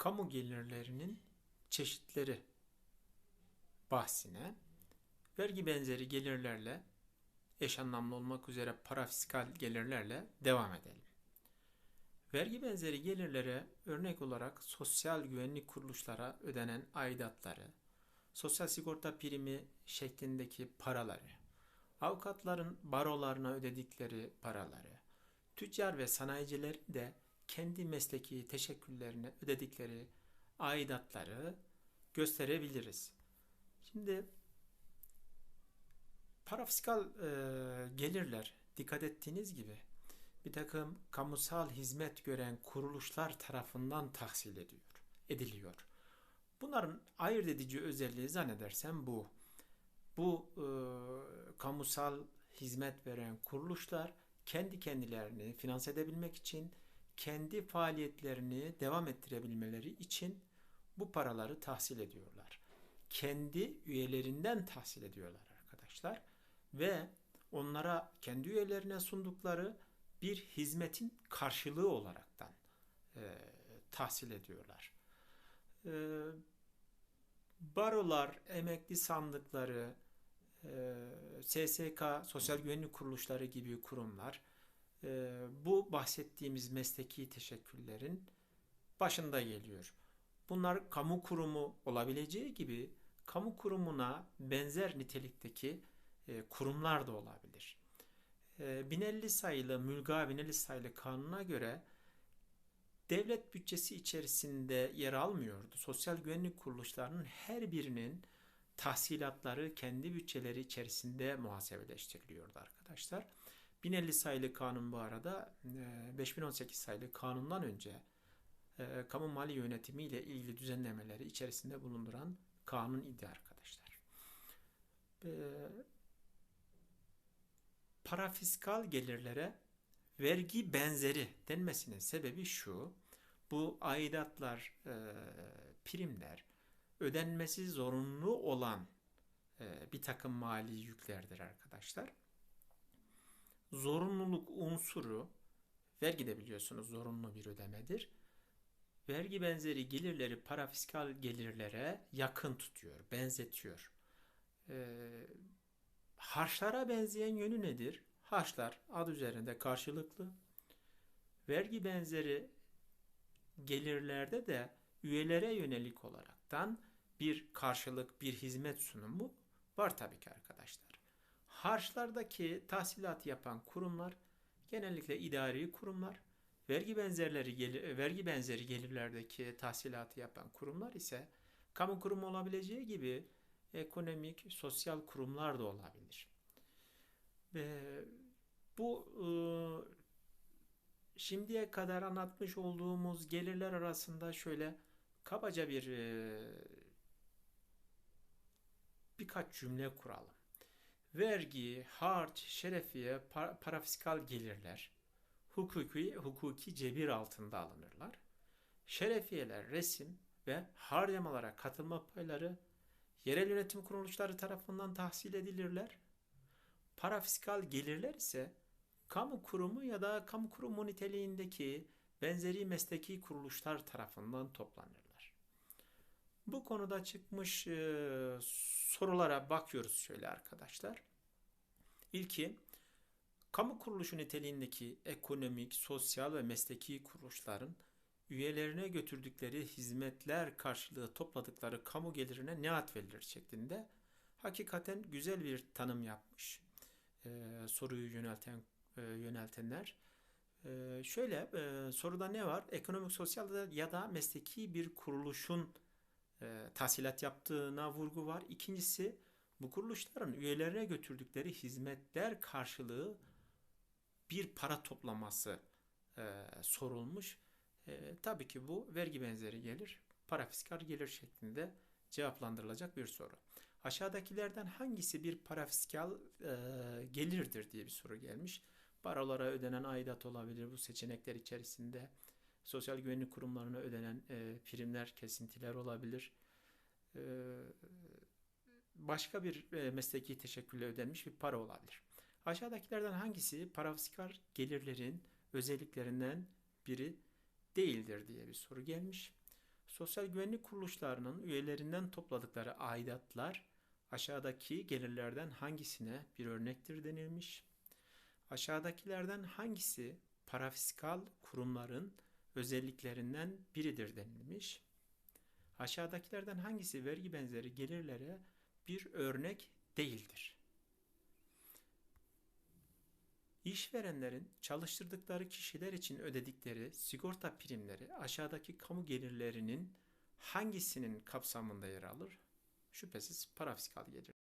kamu gelirlerinin çeşitleri bahsine vergi benzeri gelirlerle eş anlamlı olmak üzere para fiskal gelirlerle devam edelim. Vergi benzeri gelirlere örnek olarak sosyal güvenlik kuruluşlara ödenen aidatları, sosyal sigorta primi şeklindeki paraları, avukatların barolarına ödedikleri paraları, tüccar ve sanayicilerin de kendi mesleki teşekküllerine ödedikleri aidatları gösterebiliriz. Şimdi parafiskal e, gelirler dikkat ettiğiniz gibi bir takım kamusal hizmet gören kuruluşlar tarafından tahsil ediyor, ediliyor. Bunların ayırt edici özelliği zannedersem bu. Bu e, kamusal hizmet veren kuruluşlar kendi kendilerini finanse edebilmek için, kendi faaliyetlerini devam ettirebilmeleri için bu paraları tahsil ediyorlar. Kendi üyelerinden tahsil ediyorlar arkadaşlar ve onlara kendi üyelerine sundukları bir hizmetin karşılığı olaraktan e, tahsil ediyorlar. E, barolar, emekli sandıkları, e, SSK, sosyal güvenlik kuruluşları gibi kurumlar e, bu bahsettiğimiz mesleki teşekküllerin başında geliyor. Bunlar kamu kurumu olabileceği gibi kamu kurumuna benzer nitelikteki e, kurumlar da olabilir. 1050 sayılı Mülga 1050 sayılı kanuna göre devlet bütçesi içerisinde yer almıyordu. Sosyal güvenlik kuruluşlarının her birinin tahsilatları kendi bütçeleri içerisinde muhasebeleştiriliyordu arkadaşlar. 1050 sayılı kanun bu arada 5018 sayılı kanundan önce kamu mali yönetimi ile ilgili düzenlemeleri içerisinde bulunduran kanun idi arkadaşlar. Parafiskal gelirlere vergi benzeri denmesinin sebebi şu. Bu aidatlar, primler ödenmesi zorunlu olan bir takım mali yüklerdir arkadaşlar. Zorunluluk unsuru vergi de biliyorsunuz zorunlu bir ödemedir vergi benzeri gelirleri parafiskal gelirlere yakın tutuyor, benzetiyor. Ee, harçlara benzeyen yönü nedir? Harçlar adı üzerinde karşılıklı. Vergi benzeri gelirlerde de üyelere yönelik olaraktan bir karşılık, bir hizmet sunumu var tabii ki arkadaşlar. Harçlardaki tahsilat yapan kurumlar genellikle idari kurumlar Vergi benzerleri vergi benzeri gelirlerdeki tahsilatı yapan kurumlar ise kamu kurumu olabileceği gibi ekonomik, sosyal kurumlar da olabilir. Ve bu e, şimdiye kadar anlatmış olduğumuz gelirler arasında şöyle kabaca bir e, birkaç cümle kuralım. Vergi, harç, şerefiye, parafiskal gelirler, hukuki, hukuki cebir altında alınırlar. Şerefiyeler resim ve harcamalara katılma payları yerel yönetim kuruluşları tarafından tahsil edilirler. Parafiskal gelirler ise kamu kurumu ya da kamu kurumu niteliğindeki benzeri mesleki kuruluşlar tarafından toplanırlar. Bu konuda çıkmış e, sorulara bakıyoruz şöyle arkadaşlar. İlki Kamu kuruluşu niteliğindeki ekonomik, sosyal ve mesleki kuruluşların üyelerine götürdükleri hizmetler karşılığı topladıkları kamu gelirine ne atfedilir şeklinde hakikaten güzel bir tanım yapmış ee, soruyu yönelten e, yöneltenler. Ee, şöyle e, soruda ne var? Ekonomik, sosyal ya da mesleki bir kuruluşun e, tahsilat yaptığına vurgu var. İkincisi bu kuruluşların üyelerine götürdükleri hizmetler karşılığı bir para toplaması e, sorulmuş. E, tabii ki bu vergi benzeri gelir, para fiskal gelir şeklinde cevaplandırılacak bir soru. Aşağıdakilerden hangisi bir para fiskal e, gelirdir diye bir soru gelmiş. Barolara ödenen aidat olabilir bu seçenekler içerisinde. Sosyal güvenlik kurumlarına ödenen e, primler, kesintiler olabilir. E, başka bir e, mesleki teşekkülle ödenmiş bir para olabilir. Aşağıdakilerden hangisi parafiskal gelirlerin özelliklerinden biri değildir diye bir soru gelmiş. Sosyal güvenlik kuruluşlarının üyelerinden topladıkları aidatlar aşağıdaki gelirlerden hangisine bir örnektir denilmiş. Aşağıdakilerden hangisi parafiskal kurumların özelliklerinden biridir denilmiş. Aşağıdakilerden hangisi vergi benzeri gelirlere bir örnek değildir? İşverenlerin çalıştırdıkları kişiler için ödedikleri sigorta primleri aşağıdaki kamu gelirlerinin hangisinin kapsamında yer alır? Şüphesiz parafiskal gelir.